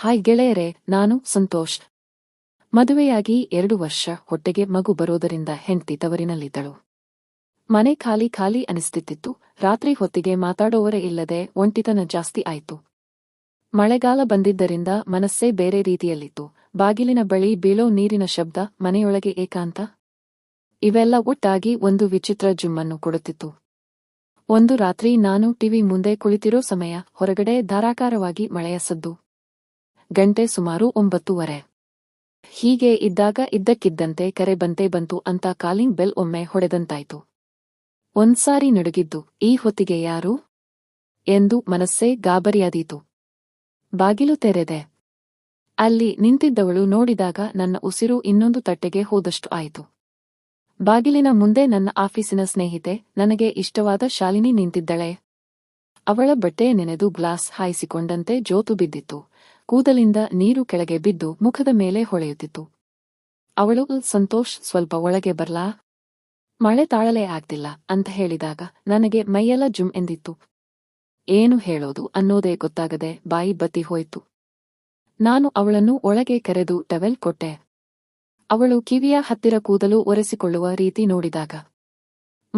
Hi ಗೆಳೆಯರೆ, ನಾನು ಸಂತೋಷ್. ಮದುವೆಯಾಗಿ ಎರಡು ವರ್ಷ ಹೊಟ್ಟೆಗೆ ಮಗು ಬರೋದರಿಂದ ಹೆಂಡ್ತಿ ತವರಿನಲ್ಲಿದ್ದಳು. ಮನೆ ಖಾಲಿ ಖಾಲಿ ಅನಿಸ್ತಿತ್ತು. ರಾತ್ರಿ ಹೊತ್ತಿಗೆ ಮಾತಾಡೋವರೇ ಇಲ್ಲದೆ ಒಂಟಿತನ ಜಾಸ್ತಿ ಆಯ್ತು. ಮಳೆಗಾಲ ಬಂದಿದ್ದರಿಂದ ಮನಸ್ಸೇ ಬೇರೆ ರೀತಿಯಲ್ಲಿತ್ತು. ಬಾಗಿಲಿನ ಬಳಿ ಬೀಳೋ ನೀರಿನ ಶಬ್ದ ಮನೆಯೊಳಗೆ ಏಕಾಂತ. ಇವೆಲ್ಲ ಒಟ್ಟಾಗಿ ಒಂದು ವಿಚಿತ್ರ ಜುಮ್ಮನ್ನು ಕೊಡುತ್ತಿತ್ತು. ಒಂದು ರಾತ್ರಿ ನಾನು ಟಿವಿ ಮುಂದೆ ಕುಳಿತಿರೋ ಸಮಯ ಹೊರಗಡೆ ಧಾರಾಕಾರವಾಗಿ ಮಳೆಯ ಸದ್ದು. ಗಂಟೆ ಸುಮಾರು ಒಂಬತ್ತೂವರೆ. ಹೀಗೆ ಇದ್ದಾಗ ಇದ್ದಕ್ಕಿದ್ದಂತೆ ಕರೆ ಬಂತೆ ಬಂತು ಅಂತ ಕಾಲಿಂಗ್ ಬೆಲ್ ಒಮ್ಮೆ ಹೊಡೆದಂತಾಯ್ತು. ಒಂದ್ಸಾರಿ ನಡುಗಿದ್ದು, ಈ ಹೊತ್ತಿಗೆ ಯಾರು? ಎಂದು ಮನಸ್ಸೇ ಗಾಬರಿಯಾದೀತು. ಬಾಗಿಲು ತೆರೆದೆ. ಅಲ್ಲಿ ನಿಂತಿದ್ದವಳು ನೋಡಿದಾಗ ನನ್ನ ಉಸಿರು ಇನ್ನೊಂದು ತಟ್ಟೆಗೆ ಹೋದಷ್ಟು ಆಯಿತು. ಬಾಗಿಲಿನ ಮುಂದೆ ನನ್ನ ಆಫೀಸಿನ ಸ್ನೇಹಿತೆ, ನನಗೆ ಇಷ್ಟವಾದ ಶಾಲಿನಿ ನಿಂತಿದ್ದಳೆ. ಅವಳ ಬಟ್ಟೆ ನೆನೆದು ಗ್ಲಾಸ್ ಹಾಯಿಸಿಕೊಂಡಂತೆ ಜೋತು ಬಿದ್ದಿತ್ತು. ಕೂದಲಿಂದ ನೀರು ಕೆಳಗೆ ಬಿದ್ದು ಮುಖದ ಮೇಲೆ ಹೊಳೆಯುತ್ತಿತ್ತು. ಅವಳು, ಸಂತೋಷ್, ಸ್ವಲ್ಪ ಒಳಗೆ ಬರ್ಲಾ? ಮಳೆ ತಾಳಲೇ ಆಗ್ತಿಲ್ಲ, ಅಂತ ಹೇಳಿದಾಗ ನನಗೆ ಮೈಯೆಲ್ಲ ಜುಮ್ ಎಂದಿತ್ತು. ಏನು ಹೇಳೋದು? ಅನ್ನೋದೇ ಗೊತ್ತಾಗದೆ ಬಾಯಿ ಬತ್ತಿ ಹೋಯಿತು. ನಾನು ಅವಳನ್ನು ಒಳಗೆ ಕರೆದು ಟವೆಲ್ ಕೊಟ್ಟೆ. ಅವಳು ಕಿವಿಯ ಹತ್ತಿರ ಕೂದಲು ಒರೆಸಿಕೊಳ್ಳುವ ರೀತಿ ನೋಡಿದಾಗ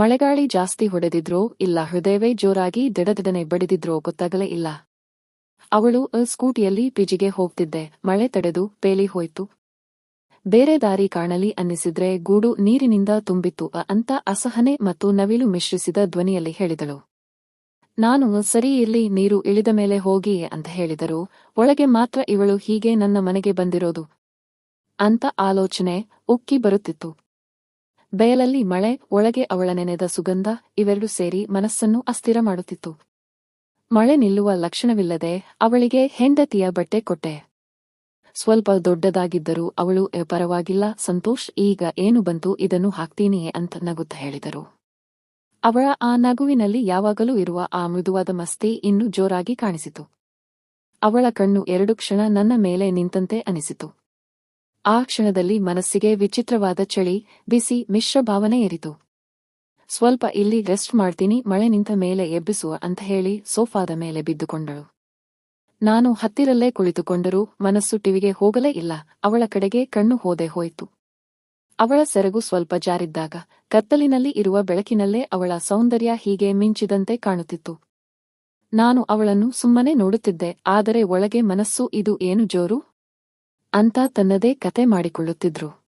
ಮಳೆಗಾಳಿ ಜಾಸ್ತಿ ಹೊಡೆದಿದ್ರೋ ಇಲ್ಲ ಹೃದಯವೇ ಜೋರಾಗಿ ದಡದಡನೆ ಬಡಿದಿದ್ರೋ ಗೊತ್ತಾಗಲೇ ಇಲ್ಲ. ಅವಳು ಸ್ಕೂಟಿಯಲ್ಲಿ ಪಿಜಿಗೆ ಹೋಗ್ತಿದ್ದೆ, ಮಳೆ ತಡೆದು ಪೇಲಿ ಹೋಯ್ತು. ಬೇರೆ ದಾರಿ ಕಾಣಲಿ ಅನ್ನಿಸಿದ್ರೆ ಗೂಡು ನೀರಿನಿಂದ ತುಂಬಿತ್ತು ಅಂತ ಅಸಹನೆ ಮತ್ತು ನವಿಲು ಮಿಶ್ರಿಸಿದ ಧ್ವನಿಯಲ್ಲಿ ಹೇಳಿದಳು. ನಾನು ಸರಿ ಇಲ್ಲಿ ನೀರು ಇಳಿದ ಮೇಲೆ ಹೋಗಿ ಅಂತ ಹೇಳಿದರು, ಒಳಗೆ ಮಾತ್ರ ಇವಳು ಹೀಗೆ ನನ್ನ ಮನೆಗೆ ಬಂದಿರೋದು ಅಂತ ಆಲೋಚನೆ ಉಕ್ಕಿ ಬರುತ್ತಿತ್ತು. ಬಯಲಲ್ಲಿ ಮಳೆ ಒಳಗೆ ಅವಳ ನೆನೆದ ಸುಗಂಧ ಇವೆರಡು ಸೇರಿ ಮನಸ್ಸನ್ನು ಅಸ್ಥಿರ ಮಾಡುತ್ತಿತ್ತು. ಮಳೆ ನಿಲ್ಲುವ ಲಕ್ಷಣವಿಲ್ಲದೆ ಅವಳಿಗೆ ಹೆಂಡತಿಯ ಬಟ್ಟೆ ಕೊಟ್ಟೆ. ಸ್ವಲ್ಪ ದೊಡ್ಡದಾಗಿದ್ದರೂ ಅವಳು "ಎ, ಪರವಾಗಿಲ್ಲ ಸಂತೋಷ್ ಈಗ ಏನು ಬಂತು ಇದನ್ನು ಹಾಕ್ತೀನಿಯೇ ಅಂತ ನಗುತ್ತ ಹೇಳಿದರು. ಅವಳ ಆ ನಗುವಿನಲ್ಲಿ ಯಾವಾಗಲೂ ಇರುವ ಆ ಮೃದುವಾದ ಮಸ್ತಿ ಇನ್ನೂ ಜೋರಾಗಿ ಕಾಣಿಸಿತು. ಅವಳ ಕಣ್ಣು ಎರಡು ಕ್ಷಣ ನನ್ನ ಮೇಲೆ ನಿಂತಂತೆ ಅನಿಸಿತು. ಆ ಕ್ಷಣದಲ್ಲಿ ಮನಸ್ಸಿಗೆ ವಿಚಿತ್ರವಾದ ಚಳಿ, ಬಿಸಿ, ಮಿಶ್ರ ಭಾವನೆ ಏರಿತು ಸ್ವಲ್ಪ ಇಲ್ಲಿ ರೆಸ್ಟ್ ಮಾಡ್ತೀನಿ, ಮಳೆ ನಿಂತ ಮೇಲೆ ಎಬ್ಬಿಸುವ ಅಂತ ಹೇಳಿ ಸೋಫಾದ ಮೇಲೆ ಬಿದ್ದುಕೊಂಡಳು. ನಾನು ಹತ್ತಿರಲ್ಲೇ ಕುಳಿತುಕೊಂಡರೂ ಮನಸ್ಸು ಟಿವಿಗೆ ಹೋಗಲೇ ಇಲ್ಲ, ಅವಳ ಕಡೆಗೆ ಕಣ್ಣು ಹೋದೆ ಹೋಯಿತು. ಅವಳ ಸೆರಗು ಸ್ವಲ್ಪ ಜಾರಿದ್ದಾಗ, ಕತ್ತಲಿನಲ್ಲಿ ಇರುವ ಬೆಳಕಿನಲ್ಲೇ ಅವಳ ಸೌಂದರ್ಯ ಹೀಗೆ ಮಿಂಚಿದಂತೆ ಕಾಣುತ್ತಿತ್ತು. ನಾನು ಅವಳನ್ನು ಸುಮ್ಮನೆ ನೋಡುತ್ತಿದ್ದೆ, ಆದರೆ ಒಳಗೆ ಮನಸ್ಸು ಇದು ಏನು ಜೋರು? ಅಂತ ತನ್ನದೇ ಕತೆ ಮಾಡಿಕೊಳ್ಳುತ್ತಿದ್ರು.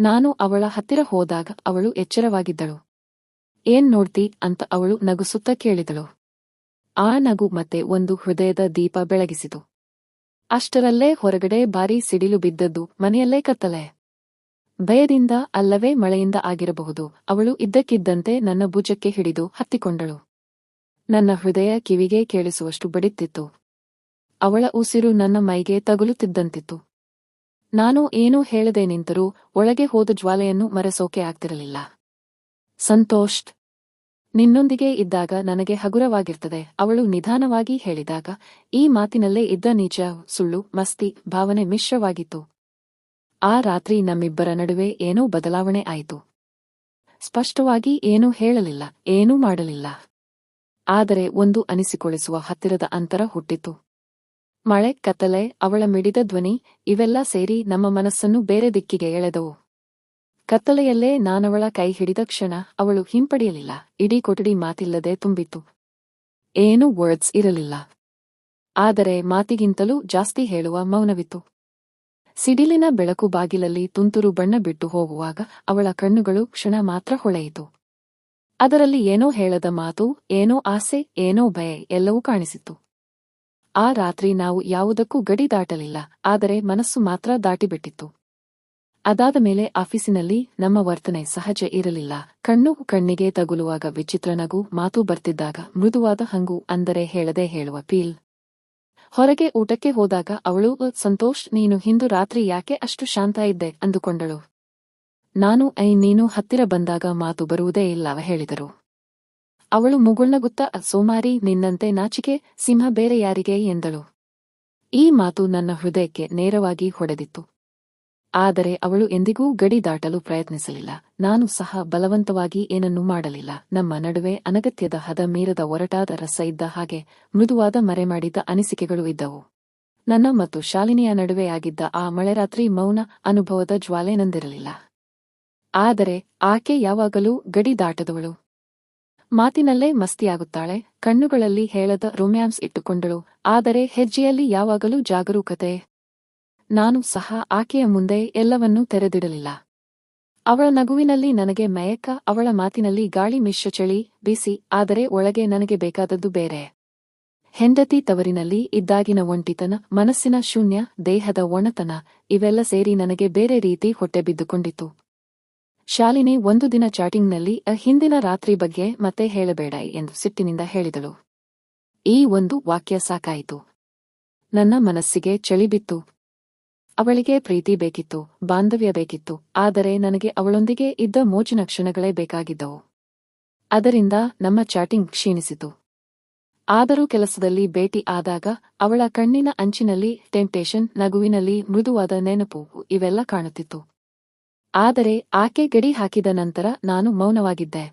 ನಾನು ಅವಳ ಹತ್ತಿರ ಹೋದಾಗ ಅವಳು ಎಚ್ಚರವಾಗಿದ್ದಳು. ಏನ್ ನೋಡ್ತಿ ಅಂತ ಅವಳು ನಗುಸುತ್ತ ಕೇಳಿದಳು. ಆ ನಗು ಮತ್ತೆ ಒಂದು ಹೃದಯದ ದೀಪ ಬೆಳಗಿಸಿತು. ಅಷ್ಟರಲ್ಲೇ ಹೊರಗಡೆ ಭಾರೀ ಸಿಡಿಲು ಬಿದ್ದದ್ದು ಮನೆಯಲ್ಲೇ ಕತ್ತಲೆ. ಭಯದಿಂದ ಅಲ್ಲವೇ ಮಳೆಯಿಂದ ಆಗಿರಬಹುದು, ಅವಳು ಇದ್ದಕ್ಕಿದ್ದಂತೆ ನನ್ನ ಭುಜಕ್ಕೆ ಹಿಡಿದು ಹತ್ತಿಕೊಂಡಳು. ನನ್ನ ಹೃದಯ ಕಿವಿಗೆ ಕೇಳಿಸುವಷ್ಟು ಬಡಿತಿತ್ತು ಅವಳ ಉಸಿರು ನನ್ನ ಮೈಗೆ ತಗುಲುತ್ತಿದ್ದಂತಿತ್ತು. ನಾನು ಏನೂ ಹೇಳದೆ ನಿಂತರೂ ಒಳಗೆ ಹೋದ ಜ್ವಾಲೆಯನ್ನು ಮರೆಸೋಕೆ ಆಗ್ತಿರಲಿಲ್ಲ. ಸಂತೋಷ್, ನಿನ್ನೊಂದಿಗೆ ಇದ್ದಾಗ ನನಗೆ ಹಗುರವಾಗಿರ್ತದೆ. ಅವಳು ನಿಧಾನವಾಗಿ ಹೇಳಿದಾಗ, ಈ ಮಾತಿನಲ್ಲೇ ಇದ್ದ ನಿಜ ಸುಳ್ಳು, ಮಸ್ತಿ, ಭಾವನೆ ಮಿಶ್ರವಾಗಿತ್ತು. ಆ ರಾತ್ರಿ ನಮ್ಮಿಬ್ಬರ ನಡುವೆ ಏನೂ ಬದಲಾವಣೆ ಆಯಿತು. ಸ್ಪಷ್ಟವಾಗಿ ಏನೂ ಹೇಳಲಿಲ್ಲ, ಏನೂ ಮಾಡಲಿಲ್ಲ. ಆದರೆ ಒಂದು ಅನಿಸಿಕೊಳಿಸುವ ಹತ್ತಿರದ ಅಂತರ ಹುಟ್ಟಿತು. ಮಳೆ, ಕತ್ತಲೆ, ಅವಳ ಮಿಡಿದ ಧ್ವನಿ, ಇವೆಲ್ಲ ಸೇರಿ ನಮ್ಮ ಮನಸ್ಸನ್ನು ಬೇರೆ ದಿಕ್ಕಿಗೆ ಎಳೆದವು. ಕತ್ತಲೆಯಲ್ಲೇ ನಾನವಳ ಕೈ ಹಿಡಿದ ಕ್ಷಣ ಅವಳು ಹಿಂಪಡೆಯಲಿಲ್ಲ, ಇಡೀ ಕೊಠಡಿ ಮಾತಿಲ್ಲದೆ ತುಂಬಿತು ಏನೂ ವರ್ಡ್ಸ್ ಇರಲಿಲ್ಲ. ಆದರೆ ಮಾತಿಗಿಂತಲೂ ಜಾಸ್ತಿ ಹೇಳುವ ಮೌನವಿತ್ತು. ಸಿಡಿಲಿನ ಬೆಳಕು ಬಾಗಿಲಲ್ಲಿ ತುಂತುರು ಬಣ್ಣ ಬಿಟ್ಟು ಹೋಗುವಾಗ ಅವಳ ಕಣ್ಣುಗಳು ಕ್ಷಣ ಮಾತ್ರ ಹೊಳೆಯಿತು. ಅದರಲ್ಲಿ ಏನೋ ಹೇಳದ ಮಾತು, ಏನೋ ಆಸೆ, ಏನೋ ಭಯ ಎಲ್ಲವೂ ಕಾಣಿಸಿತ್ತು. ಆ ರಾತ್ರಿ ನಾವು ಯಾವುದಕ್ಕೂ ಗಡಿ ದಾಟಲಿಲ್ಲ, ಆದರೆ ಮನಸ್ಸು ಮಾತ್ರ ದಾಟಿಬಿಟ್ಟಿತ್ತು. ಅದಾದ ಮೇಲೆ ಆಫೀಸಿನಲ್ಲಿ ನಮ್ಮ ವರ್ತನೆ ಸಹಜ ಇರಲಿಲ್ಲ. ಕಣ್ಣು ಕಣ್ಣಿಗೆ ತಗುಲುವಾಗ ವಿಚಿತ್ರ ನಗು ಮಾತು ಬರ್ತಿದ್ದಾಗ ಮೃದುವಾದ ಹಂಗು ಅಂದರೆ ಹೇಳದೆ ಹೇಳುವ ಪೀಲ್ ಹೊರಗೆ ಊಟಕ್ಕೆ ಹೋದಾಗ ಅವಳು, ಸಂತೋಷ್, ನೀನು ಹಿಂದು ರಾತ್ರಿ ಯಾಕೆ ಅಷ್ಟು ಶಾಂತ ಇದ್ದೆ? ಅಂದುಕೊಂಡಳು. ನಾನು, ಐ, ನೀನು ಹತ್ತಿರ ಬಂದಾಗ ಮಾತು ಬರುವುದೇ ಇಲ್ಲವ ಹೇಳಿದರು. ಅವಳು ಮುಗುಳ್ನಗುತ್ತ, ಸೋಮಾರಿ, ನಿನ್ನಂತೆ ನಾಚಿಕೆ, ಸಿಂಹ ಬೇರೆ ಯಾರಿಗೆ? ಎಂದಳು. ಈ ಮಾತು ನನ್ನ ಹೃದಯಕ್ಕೆ ನೇರವಾಗಿ ಹೊಡೆದಿತ್ತು. ಆದರೆ ಅವಳು ಎಂದಿಗೂ ಗಡಿ ದಾಟಲು ಪ್ರಯತ್ನಿಸಲಿಲ್ಲ. ನಾನು ಸಹ ಬಲವಂತವಾಗಿ ಏನನ್ನೂ ಮಾಡಲಿಲ್ಲ. ನಮ್ಮ ನಡುವೆ ಅನಗತ್ಯದ ಹದ ಮೀರದ ಒರಟಾದ ರಸ ಇದ್ದ ಹಾಗೆ ಮೃದುವಾದ ಮರೆಮಾಡಿದ ಅನಿಸಿಕೆಗಳು ಇದ್ದವು. ನನ್ನ ಮತ್ತು ಶಾಲಿನಿಯ ನಡುವೆಯಾಗಿದ್ದ ಆ ಮಳೆರಾತ್ರಿ ಮೌನ ಅನುಭವದ ಜ್ವಾಲೆ ನಂದಿರಲಿಲ್ಲ. ಆದರೆ ಆಕೆ ಯಾವಾಗಲೂ ಗಡಿ ದಾಟದವಳು. ಮಾತಿನಲ್ಲೇ ಮಸ್ತಿಯಾಗುತ್ತಾಳೆ, ಕಣ್ಣುಗಳಲ್ಲಿ ಹೇಳದ ರೊಮ್ಯಾನ್ಸ್ ಇಟ್ಟುಕೊಂಡಳು, ಆದರೆ ಹೆಜ್ಜೆಯಲ್ಲಿ ಯಾವಾಗಲೂ ಜಾಗರೂಕತೆ. ನಾನು ಸಹ ಆಕೆಯ ಮುಂದೆ ಎಲ್ಲವನ್ನೂ ತೆರೆದಿಡಲಿಲ್ಲ. ಅವಳ ನಗುವಿನಲ್ಲಿ ನನಗೆ ಮಯಕ, ಅವಳ ಮಾತಿನಲ್ಲಿ ಗಾಳಿ ಮಿಶ್ರ ಚಳಿ ಬಿಸಿ, ಆದರೆ ಒಳಗೆ ನನಗೆ ಬೇಕಾದದ್ದು ಬೇರೆ. ಹೆಂಡತಿ ತವರಿನಲ್ಲಿ ಇದ್ದಾಗಿನ ಒಂಟಿತನ, ಮನಸ್ಸಿನ ಶೂನ್ಯ, ದೇಹದ ಒಣತನ, ಇವೆಲ್ಲ ಸೇರಿ ನನಗೆ ಬೇರೆ ರೀತಿ ಹೊಟ್ಟೆ ಬಿದ್ದುಕೊಂಡಿತು ಶಾಲಿನಿ ಒಂದು ದಿನ ಚಾಟಿಂಗ್ನಲ್ಲಿ ಹಿಂದಿನ ರಾತ್ರಿ ಬಗ್ಗೆ ಮತ್ತೆ ಹೇಳಬೇಡ ಎಂದು ಸಿಟ್ಟಿನಿಂದ ಹೇಳಿದಳು. ಈ ಒಂದು ವಾಕ್ಯ ಸಾಕಾಯಿತು. ನನ್ನ ಮನಸ್ಸಿಗೆ ಚಳಿಬಿತ್ತು ಅವಳಿಗೆ ಪ್ರೀತಿ ಬೇಕಿತ್ತು, ಬಾಂಧವ್ಯ ಬೇಕಿತ್ತು, ಆದರೆ ನನಗೆ ಅವಳೊಂದಿಗೆ ಇದ್ದ ಮೋಜಿನ ಕ್ಷಣಗಳೇ ಬೇಕಾಗಿದ್ದವು. ಅದರಿಂದ ನಮ್ಮ ಚಾಟಿಂಗ್ ಕ್ಷೀಣಿಸಿತು. ಆದರೂ ಕೆಲಸದಲ್ಲಿ ಭೇಟಿ ಆದಾಗ ಅವಳ ಕಣ್ಣಿನ ಅಂಚಿನಲ್ಲಿ, ಟೆಂಪ್ಟೇಷನ್, ನಗುವಿನಲ್ಲಿ ಮೃದುವಾದ ನೆನಪು ಇವೆಲ್ಲ ಕಾಣುತ್ತಿತ್ತು. ಆದರೆ ಆಕೆ ಗಡಿ ಹಾಕಿದ ನಂತರ ನಾನು ಮೌನವಾಗಿದ್ದೆ.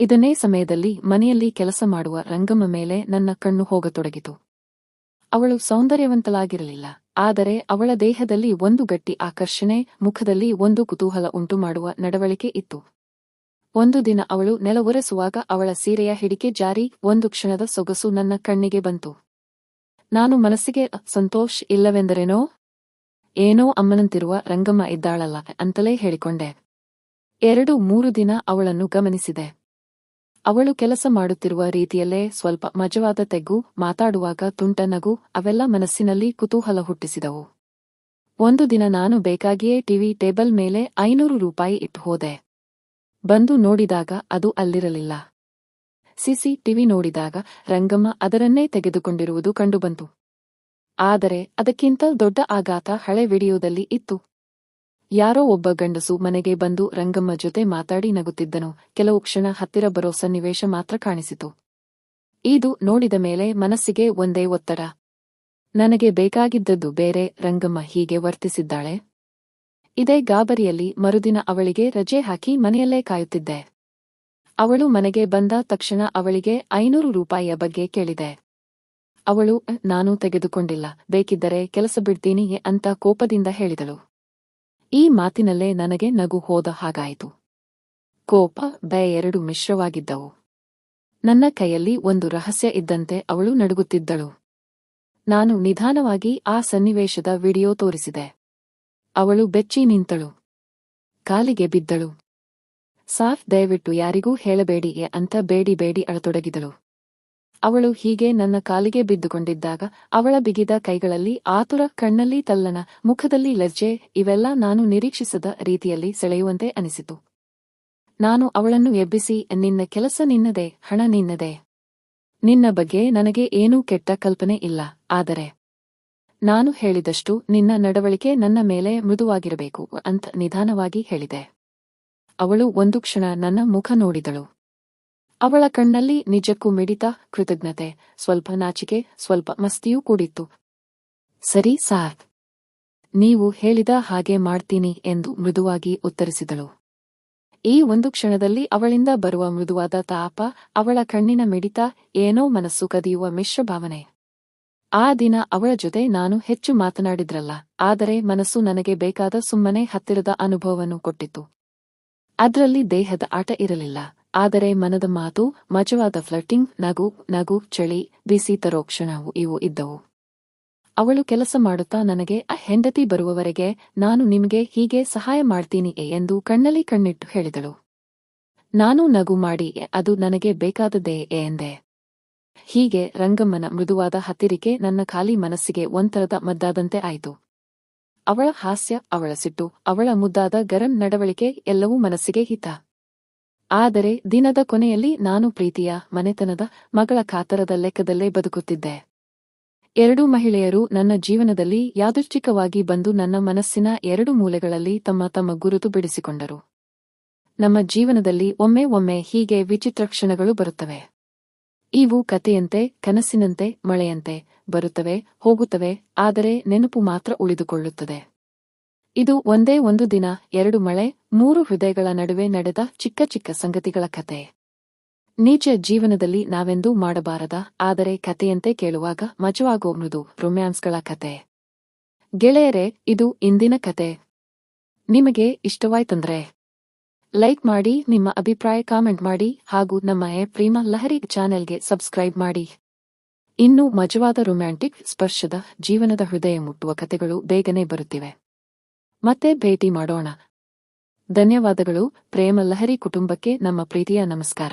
ಇದನ್ನೇ ಸಮಯದಲ್ಲಿ ಮನೆಯಲ್ಲಿ ಕೆಲಸ ಮಾಡುವ ರಂಗಮ್ಮ ಮೇಲೆ ನನ್ನ ಕಣ್ಣು ಹೋಗತೊಡಗಿತು. ಅವಳು ಸೌಂದರ್ಯವಂತಲಾಗಿರಲಿಲ್ಲ ಆದರೆ ಅವಳ ದೇಹದಲ್ಲಿ ಒಂದು ಗಟ್ಟಿ ಆಕರ್ಷಣೆ, ಮುಖದಲ್ಲಿ ಒಂದು ಕುತೂಹಲ ಉಂಟುಮಾಡುವ ನಡವಳಿಕೆ ಇತ್ತು. ಒಂದು ದಿನ ಅವಳು ನೆಲವೊರೆಸುವಾಗ ಅವಳ ಸೀರೆಯ ಹಿಡಿಕೆ ಜಾರಿ, ಒಂದು ಕ್ಷಣದ ಸೊಗಸು ನನ್ನ ಕಣ್ಣಿಗೆ ಬಂತು. ನಾನು ಮನಸ್ಸಿಗೆ, ಸಂತೋಷ್, ಇಲ್ಲವೆಂದರೇನೋ? ಏನೋ ಅಮ್ಮನಂತಿರುವ ರಂಗಮ್ಮ ಇದ್ದಾಳಲ್ಲ ಅಂತಲೇ ಹೇಳಿಕೊಂಡೆ. ಎರಡು ಮೂರು ದಿನ ಅವಳನ್ನು ಗಮನಿಸಿದೆ. ಅವಳು ಕೆಲಸ ಮಾಡುತ್ತಿರುವ ರೀತಿಯಲ್ಲೇ ಸ್ವಲ್ಪ ಮಜವಾದ ತೆಗ್ಗು, ಮಾತಾಡುವಾಗ ತುಂಟ ನಗು, ಅವೆಲ್ಲ ಮನಸ್ಸಿನಲ್ಲಿ ಕುತೂಹಲ ಹುಟ್ಟಿಸಿದವು. ಒಂದು ದಿನ ನಾನು ಬೇಕಾಗಿಯೇ ಟಿವಿ ಟೇಬಲ್ ಮೇಲೆ ಐನೂರು ರೂಪಾಯಿ ಇಟ್ಟು ಹೋದೆ. ಬಂದು ನೋಡಿದಾಗ ಅದು ಅಲ್ಲಿರಲಿಲ್ಲ. ಸಿಸಿ ಟಿವಿ ನೋಡಿದಾಗ ರಂಗಮ್ಮ ಅದರನ್ನೇ ತೆಗೆದುಕೊಂಡಿರುವುದು ಕಂಡುಬಂತು. ಆದರೆ ಅದಕ್ಕಿಂತ ದೊಡ್ಡ ಆಘಾತ ಹಳೆ ವಿಡಿಯೋದಲ್ಲಿ ಇತ್ತು. ಯಾರೋ ಒಬ್ಬ ಗಂಡಸು ಮನೆಗೆ ಬಂದು ರಂಗಮ್ಮ ಜೊತೆ ಮಾತಾಡಿ ನಗುತ್ತಿದ್ದನು. ಕೆಲವು ಕ್ಷಣ ಹತ್ತಿರ ಬರೋ ಸನ್ನಿವೇಶ ಮಾತ್ರ ಕಾಣಿಸಿತು. ಇದು ನೋಡಿದ ಮೇಲೆ ಮನಸ್ಸಿಗೆ ಒಂದೇ ಒತ್ತಡ. ನನಗೆ ಬೇಕಾಗಿದ್ದದ್ದು ಬೇರೆ, ರಂಗಮ್ಮ ಹೀಗೆ ವರ್ತಿಸಿದ್ದಾಳೆ. ಇದೇ ಗಾಬರಿಯಲ್ಲಿ ಮರುದಿನ ಅವಳಿಗೆ ರಜೆ ಹಾಕಿ ಮನೆಯಲ್ಲೇ ಕಾಯುತ್ತಿದ್ದೆ. ಅವಳು ಮನೆಗೆ ಬಂದ ತಕ್ಷಣ ಅವಳಿಗೆ ಐನೂರು ರೂಪಾಯಿಯ ಬಗ್ಗೆ ಕೇಳಿದೆ. ಅವಳು ನಾನು ತೆಗೆದುಕೊಂಡಿಲ್ಲ, ಬೇಕಿದ್ದರೆ ಕೆಲಸ ಬಿಡ್ತೀನಿ ಅಂತ ಕೋಪದಿಂದ ಹೇಳಿದಳು. ಈ ಮಾತಿನಲ್ಲೇ ನನಗೆ ನಗು ಹೋದ ಹಾಗಾಯಿತು. ಕೋಪ, ಭಯ ಎರಡು ಮಿಶ್ರವಾಗಿದ್ದವು. ನನ್ನ ಕೈಯಲ್ಲಿ ಒಂದು ರಹಸ್ಯ ಇದ್ದಂತೆ ಅವಳು ನಡುಗುತ್ತಿದ್ದಳು. ನಾನು ನಿಧಾನವಾಗಿ ಆ ಸನ್ನಿವೇಶದ ವಿಡಿಯೋ ತೋರಿಸಿದೆ. ಅವಳು ಬೆಚ್ಚಿ ನಿಂತಳು. ಕಾಲಿಗೆ ಬಿದ್ದಳು. ಸಾಫ್, ದಯವಿಟ್ಟು ಯಾರಿಗೂ ಹೇಳಬೇಡಿ ಅಂತ ಬೇಡಿ ಬೇಡಿ ಅಳತೊಡಗಿದಳು. ಅವಳು ಹೀಗೆ ನನ್ನ ಕಾಲಿಗೆ ಬಿದ್ದುಕೊಂಡಿದ್ದಾಗ ಅವಳ ಬಿಗಿದ ಕೈಗಳಲ್ಲಿ ಆತುರ, ಕಣ್ಣಲ್ಲಿ ತಲ್ಲಣ, ಮುಖದಲ್ಲಿ ಲಜ್ಜೆ ಇವೆಲ್ಲ ನಾನು ನಿರೀಕ್ಷಿಸದ ರೀತಿಯಲ್ಲಿ ಸೆಳೆಯುವಂತೆ ಅನಿಸಿತು. ನಾನು ಅವಳನ್ನು ಎಬ್ಬಿಸಿ, ನಿನ್ನ ಕೆಲಸ ನಿನ್ನದೆ, ಹಣ ನಿನ್ನದೆ. ನಿನ್ನ ಬಗ್ಗೆ ನನಗೆ ಏನೂ ಕೆಟ್ಟ ಕಲ್ಪನೆ ಇಲ್ಲ, ಆದರೆ ನಾನು ಹೇಳಿದಷ್ಟು ನಿನ್ನ ನಡವಳಿಕೆ ನನ್ನ ಮೇಲೆ ಮೃದುವಾಗಿರಬೇಕು ಅಂತ ನಿಧಾನವಾಗಿ ಹೇಳಿದೆ. ಅವಳು ಒಂದು ಕ್ಷಣ ನನ್ನ ಮುಖ ನೋಡಿದಳು. ಅವಳ ಕಣ್ಣಲ್ಲಿ ನಿಜಕ್ಕೂ ಮಿಡಿತ ಕೃತಜ್ಞತೆ, ಸ್ವಲ್ಪ ನಾಚಿಕೆ, ಸ್ವಲ್ಪ ಮಸ್ತಿಯೂ ಕೂಡಿತ್ತು. ಸರಿ ಸಾರ್. ನೀವು ಹೇಳಿದ ಹಾಗೆ ಮಾಡ್ತೀನಿ ಎಂದು ಮೃದುವಾಗಿ ಉತ್ತರಿಸಿದಳು. ಈ ಒಂದು ಕ್ಷಣದಲ್ಲಿ ಅವಳಿಂದ ಬರುವ ಮೃದುವಾದ ತಾಪ, ಅವಳ ಕಣ್ಣಿನ ಮಿಡಿತ, ಏನೋ ಮನಸ್ಸು ಕದಿಯುವ ಮಿಶ್ರ ಭಾವನೆ. ಆ ದಿನ ಅವಳ ಜೊತೆ ನಾನು ಹೆಚ್ಚು ಮಾತನಾಡಿದ್ರಲ್ಲ, ಆದರೆ ಮನಸ್ಸು ನನಗೆ ಬೇಕಾದ ಸುಮ್ಮನೆ ಹತ್ತಿರದ ಅನುಭವವನ್ನು ಕೊಟ್ಟಿತು ಅದರಲ್ಲಿ ದೇಹದ ಆಟ ಇರಲಿಲ್ಲ. ಆದರೆ ಮನದ ಮಾತು, ಮಜವಾದ ಫ್ಲಟಿಂಗ್ ನಗು ನಗು, ಚಳಿ, ಬಿಸಿ ತರೋ ಕ್ಷಣವು ಇವು ಇದ್ದವು. ಅವಳು ಕೆಲಸ ಮಾಡುತ್ತಾ ನನಗೆ, ಆ ಹೆಂಡತಿ ಬರುವವರೆಗೆ ನಾನು ನಿಮಗೆ ಹೀಗೆ ಸಹಾಯ ಮಾಡ್ತೀನಿ ಎಂದು ಕಣ್ಣಲ್ಲಿ ಕಣ್ಣಿಟ್ಟು ಹೇಳಿದಳು. ನಾನು ನಗು ಮಾಡಿ ಅದು ನನಗೆ ಬೇಕಾದದ್ದೇ ಎಂದೆ. ಹೀಗೆ ರಂಗಮ್ಮನ ಮೃದುವಾದ ಹತ್ತಿರಿಕೆ ನನ್ನ ಖಾಲಿ ಮನಸ್ಸಿಗೆ ಒಂಥರದ ಮದ್ದಾದಂತೆ ಆಯಿತು. ಅವಳ ಹಾಸ್ಯ ಅವಳ ಸಿಟ್ಟು, ಅವಳ ಮುದ್ದಾದ ಗರಂ ನಡವಳಿಕೆ ಎಲ್ಲವೂ ಮನಸ್ಸಿಗೆ ಹಿತ. ಆದರೆ ದಿನದ ಕೊನೆಯಲ್ಲಿ ನಾನು ಪ್ರೀತಿಯ, ಮನೆತನದ ಮಗಳ ಕಾತರದ ಲೆಕ್ಕದಲ್ಲೇ ಬದುಕುತ್ತಿದ್ದೆ. ಎರಡೂ ಮಹಿಳೆಯರು ನನ್ನ ಜೀವನದಲ್ಲಿ ಯಾದೃಚ್ಛಿಕವಾಗಿ ಬಂದು ನನ್ನ ಮನಸ್ಸಿನ ಎರಡು ಮೂಲೆಗಳಲ್ಲಿ ತಮ್ಮ ತಮ್ಮ ಗುರುತು ಬಿಡಿಸಿಕೊಂಡರು. ನಮ್ಮ ಜೀವನದಲ್ಲಿ ಒಮ್ಮೆ ಒಮ್ಮೆ ಹೀಗೆ ವಿಚಿತ್ರ ಕ್ಷಣಗಳು ಬರುತ್ತವೆ. ಇವು ಕಥೆಯಂತೆ, ಕನಸಿನಂತೆ, ಮಳೆಯಂತೆ ಬರುತ್ತವೆ, ಹೋಗುತ್ತವೆ, ಆದರೆ ನೆನಪು ಮಾತ್ರ ಉಳಿದುಕೊಳ್ಳುತ್ತದೆ. ಇದು ಒಂದೇ ಒಂದು ದಿನ, ಎರಡು ಮಳೆ, ಮೂರು ಹೃದಯಗಳ ನಡುವೆ ನಡೆದ ಚಿಕ್ಕ ಚಿಕ್ಕ ಸಂಗತಿಗಳ ಕತೆ. ನೀಚ ಜೀವನದಲ್ಲಿ ನಾವೆಂದೂ ಮಾಡಬಾರದ, ಆದರೆ ಕಥೆಯಂತೆ ಕೇಳುವಾಗ ಮಜವಾಗೋ ಮೃದು ರೊಮ್ಯಾನ್ಸ್ಗಳ ಕತೆ. ಗೆಳೆಯರೇ, ಇದು ಇಂದಿನ ಕತೆ. ನಿಮಗೆ ಇಷ್ಟವಾಯ್ತಂದ್ರೆ, ಲೈಕ್ ಮಾಡಿ, ನಿಮ್ಮ ಅಭಿಪ್ರಾಯ ಕಾಮೆಂಟ್ ಮಾಡಿ, ಹಾಗೂ ನಮ್ಮ ಎ ಪ್ರೇಮ ಲಹರಿ ಚಾನೆಲ್ಗೆ ಸಬ್ಸ್ಕ್ರೈಬ್ ಮಾಡಿ. ಇನ್ನೂ ಮಜವಾದ ರೊಮ್ಯಾಂಟಿಕ್ ಸ್ಪರ್ಶದ ಜೀವನದ ಹೃದಯ ಮುಟ್ಟುವ ಕತೆಗಳು ಬೇಗನೆ ಬರುತ್ತಿವೆ. ಮತ್ತೆ ಭೇಟಿ ಮಾಡೋಣ. ಧನ್ಯವಾದಗಳು. ಪ್ರೇಮ ಲಹರಿ ಕುಟುಂಬಕ್ಕೆ ನಮ್ಮ ಪ್ರೀತಿಯ ನಮಸ್ಕಾರ.